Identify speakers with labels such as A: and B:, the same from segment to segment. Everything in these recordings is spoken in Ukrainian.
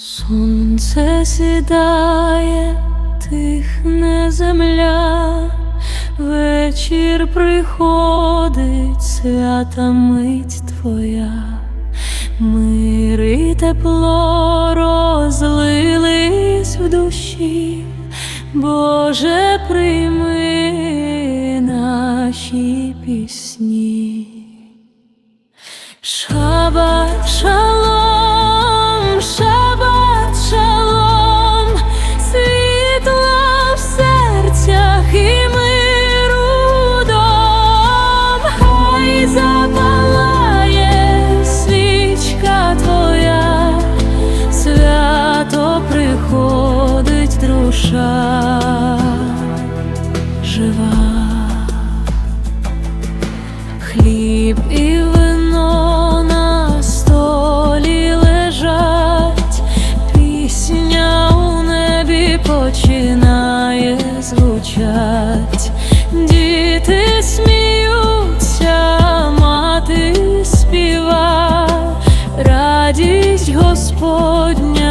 A: Сонце сідає, тихне земля, вечір приходить, свята мить твоя, мир і тепло розлились в душі, Боже, прийми наші пісні. Шабат шалом, душа жива. Хліб і вино на столі лежать, пісня у небі починає звучать, діти сміються, мати співа, радість Господня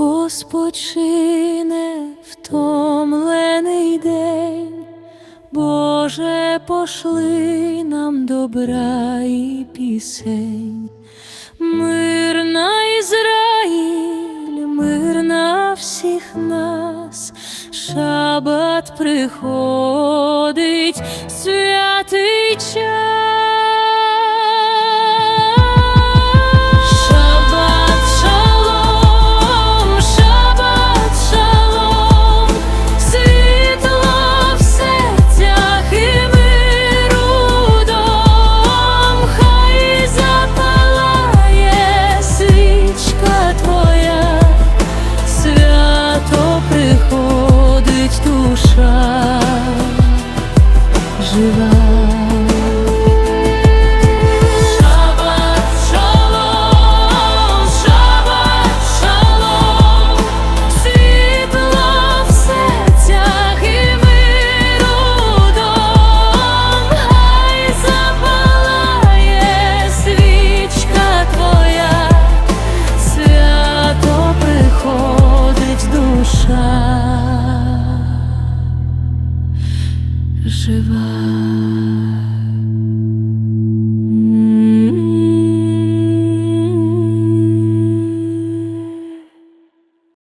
A: Тихо спочине втомлений день, Боже, пошли нам добра і пісень, мир на Ізраїль, мир на всіх нас, шабат приходить, святий час.